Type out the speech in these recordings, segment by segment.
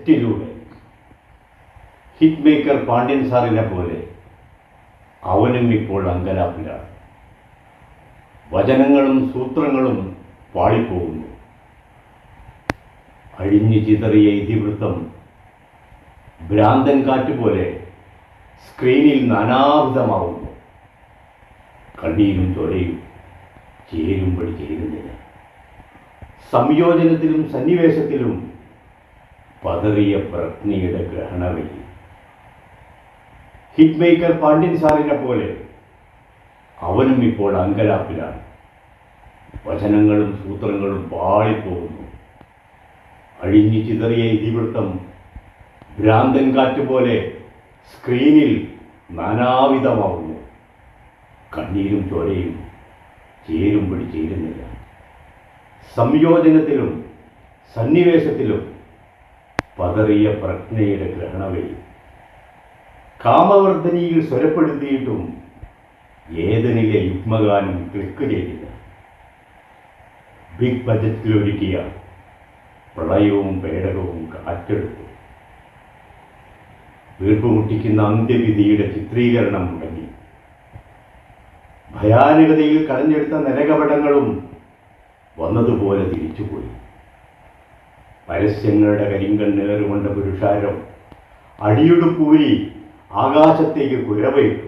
സെറ്റിലൂടെ hit maker Pandian സാറിനെ പോലെ അവനും ഇപ്പോൾ അങ്കലാപ്പിലാണ് വചനങ്ങളും സൂത്രങ്ങളും പാളിപ്പോകുന്നു. അഴിഞ്ഞു ചിതറിയ ഇതിവൃത്തം ഭ്രാന്തൻ കാറ്റ് പോലെ സ്ക്രീനിൽ നാനാവിധമാവുന്നു. കണ്ണീരും തൊലയും ചേരുമ്പോൾ ചേരുന്നില്ല. സംയോജനത്തിലും സന്നിവേശത്തിലും പതറിയ പ്രജ്ഞയുടെ ഗ്രഹണവലി. ഹിറ്റ് മേക്കർ പാണ്ഡ്യൻ സാറിനെ പോലെ അവനും ഇപ്പോൾ അങ്കലാപ്പിലാണ്. വചനങ്ങളും സൂത്രങ്ങളും പാളിപ്പോകുന്നു അഴിഞ്ഞു ചിതറിയ ഇതിവൃത്തം ഭ്രാന്തൻ കാറ്റ് പോലെ സ്ക്രീനിൽ നാനാവിധമാവുന്നു. കണ്ണീരും ചോരയും ചേരുമ്പടി ചേരുന്നില്ല സംയോജനത്തിലും സന്നിവേശത്തിലും പതറിയ പ്രജ്ഞയുടെ ഗ്രഹണവയിൽ കാമവർദ്ധനിയിൽ സ്വരപ്പെടുത്തിയിട്ടും ഏതനിലെ യുഗ്മഗാനം ക്ലിക്ക് ചെയ്തില്ല. ബിഗ് ബജറ്റിലൊരുക്കിയ പ്രളയവും പേടകവും കാറ്റെടുത്തു. വീർപ്പുമുട്ടിക്കുന്ന അന്ത്യവിധിയുടെ ചിത്രീകരണം മുടങ്ങി. ഭയാനകതയിൽ കടഞ്ഞെടുത്ത നരകപടങ്ങളും വന്നതുപോലെ തിരിച്ചുപോയി. പരസ്യങ്ങളുടെ കരിങ്കണ്ണേറുകൊണ്ട പുരുഷാരം അടിയുടുപ്പൂരി ആകാശത്തേക്ക് കുരവയിട്ടു.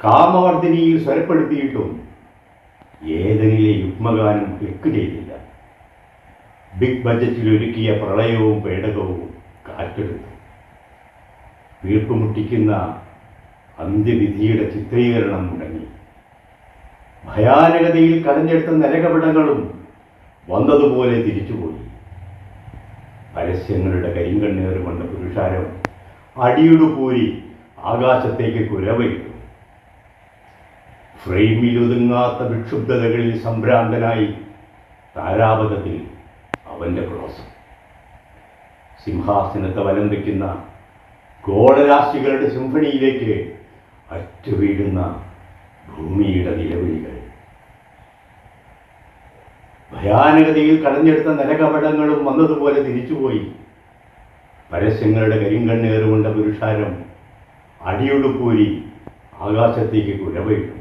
കാമവർദ്ധിനിയിൽ സ്വരപ്പെടുത്തിയിട്ടും ഏതെങ്കിലും യുഗ്മഗാനം ക്ലിക്ക് ചെയ്തില്ല ബിഗ് ബജറ്റിൽ ഒരുക്കിയ പ്രളയവും പേടകവും കാറ്റെടുത്തു. വീർപ്പുമുട്ടിക്കുന്ന അന്ത്യവിധിയുടെ ചിത്രീകരണം മുടങ്ങി. ഭയാനകതയിൽ കടഞ്ഞെടുത്ത നരകപടങ്ങളും വന്നതുപോലെ തിരിച്ചുപോയി. പരസ്യങ്ങളുടെ കരിങ്കണ്ണേറ് കൊണ്ട പുരുഷാരം അടിയുടുപൂരി ആകാശത്തേക്ക് കുരവയിട്ടു. ഫ്രെയിമിലൊതുങ്ങാത്ത വിക്ഷുബ്ധതകളിൽ സംഭ്രാന്തനായി താരാപഥത്തിൽ അവന്റെ ക്രോസം സിംഹാസനത്തെ വലം വയ്ക്കുന്ന ഗോളരാശികളുടെ സിംഫണിയിലേക്ക് അറ്റുവീഴുന്ന ഭൂമിയുടെ നിലവിളികൾ. ഭയാനകതയിൽ കടഞ്ഞെടുത്ത നരകപടങ്ങളും വന്നതുപോലെ തിരിച്ചുപോയി. പരസ്യങ്ങളുടെ കരിങ്കണ്ണേറുകൊണ്ട പുരുഷാരം അടിയുടുപ്പൂരി ആകാശത്തേക്ക് കുരവയിട്ടു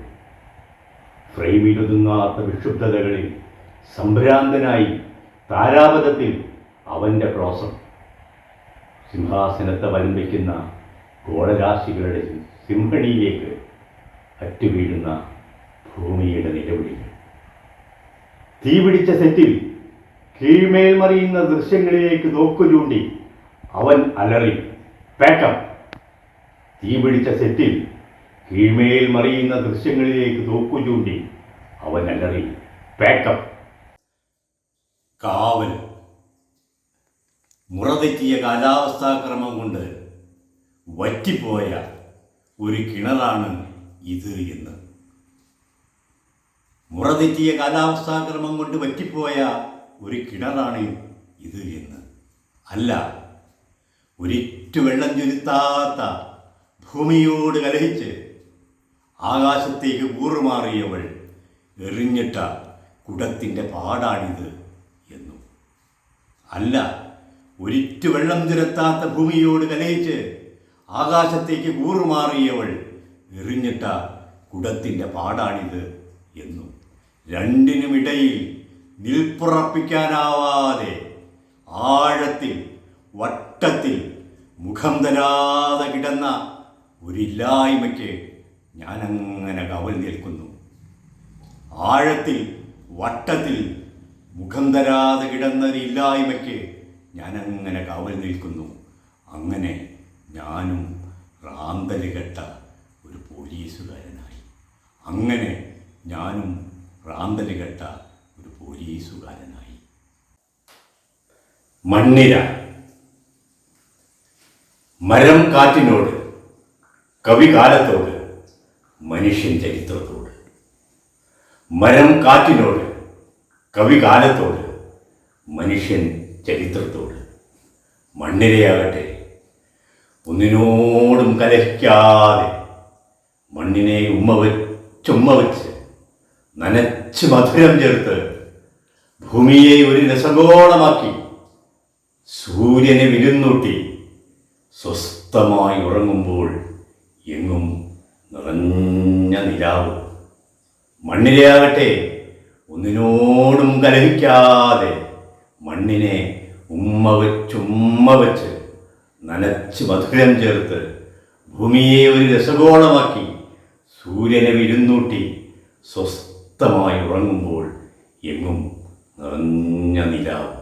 ഫ്രെയിമിലൊതുങ്ങാത്ത വിക്ഷുബ്ധതകളിൽ സംഭ്രാന്തനായി താരാപഥത്തിൽ അവന്റെ ക്രോസം സിംഹാസനത്തെ വലംബിക്കുന്ന ഗോളരാശികളുടെ സിംഹണിയിലേക്ക് അറ്റുവീഴുന്ന ഭൂമിയുടെ നിലവിളികൾ. തീപിടിച്ച സെറ്റിൽ കീഴ്മേൽ മറിയുന്ന ദൃശ്യങ്ങളിലേക്ക് നോക്കു ചൂണ്ടി അവൻ അലറി പാക്കപ്പ് തീപിടിച്ച സെറ്റിൽ കീഴ്മേൽ മറിയുന്ന ദൃശ്യങ്ങളിലേക്ക് നോക്കു ചൂണ്ടി അവൻ അലറി പേക്കം കാവൽ. മുറതെറ്റിയ കാലാവസ്ഥാക്രമം കൊണ്ട് വറ്റിപ്പോയ ഒരു കിണറാണ് ഇത് എന്ന്. മുറതെറ്റിയ കാലാവസ്ഥാക്രമം കൊണ്ട് വറ്റിപ്പോയ ഒരു കിണറാണ് ഇത് എന്ന്. അല്ല ഒരിറ്റു വെള്ളം ചുരുത്താത്ത ഭൂമിയോട് കലഹിച്ച് ആകാശത്തേക്ക് കൂറുമാറിയവൾ എറിഞ്ഞിട്ട കുടത്തിന്റെ പാടാണിത് എന്നും. അല്ല ഒരിറ്റു വെള്ളം ചുരത്താത്ത ഭൂമിയോട് കലയിച്ച് ആകാശത്തേക്ക് കൂറുമാറിയവൾ എറിഞ്ഞിട്ട കുടത്തിന്റെ പാടാണിത് എന്നും. രണ്ടിനുമിടയിൽ നിൽപ്പുറപ്പിക്കാനാവാതെ ആഴത്തിൽ വട്ടത്തിൽ മുഖം തരാതെ കിടന്ന ഒരില്ലായ്മയ്ക്ക് ഞാനങ്ങനെ കവൽ നിൽക്കുന്നു. ആഴത്തിൽ വട്ടത്തിൽ മുഖം തരാതെ കിടന്ന ഒരു ഇല്ലായ്മയ്ക്ക് ഞാനങ്ങനെ കവൽ നിൽക്കുന്നു. അങ്ങനെ ഞാനും റാന്തലുകെട്ട ഒരു പോലീസുകാരനായി. അങ്ങനെ ഞാനും റാന്തൽ കെട്ട ഒരു പോലീസുകാരനായി. മണ്ണിര. മരം കാറ്റിനോട് കവികാലത്തോട് മനുഷ്യൻ ചരിത്രത്തോട്. മരം കാറ്റിനോട് കവികാലത്തോട് മനുഷ്യൻ ചരിത്രത്തോട്. മണ്ണിരയാകട്ടെ ഒന്നിനോടും കലഹിക്കാതെ മണ്ണിനെ ഉമ്മ വെച്ചുമ്മ വെച്ച് നനച്ച് മധുരം ചേർത്ത് ഭൂമിയെ ഒരു രസഗോളമാക്കി സൂര്യനെ വിരുന്നൂട്ടി സ്വസ്ഥമായി ഉറങ്ങുമ്പോൾ എങ്ങും നിറഞ്ഞ നിലാവ്. മണ്ണിലെയാകട്ടെ ഒന്നിനോടും കലഹിക്കാതെ മണ്ണിനെ ഉമ്മ വെച്ചുമ്മ വെച്ച് നനച്ച് മധുരം ചേർത്ത് ഭൂമിയെ ഒരു രസഗോളമാക്കി സൂര്യനെ വിരുന്നൂട്ടി സ്വസ്ഥമായി ഉറങ്ങുമ്പോൾ എങ്ങും നിറഞ്ഞ നിലാവ്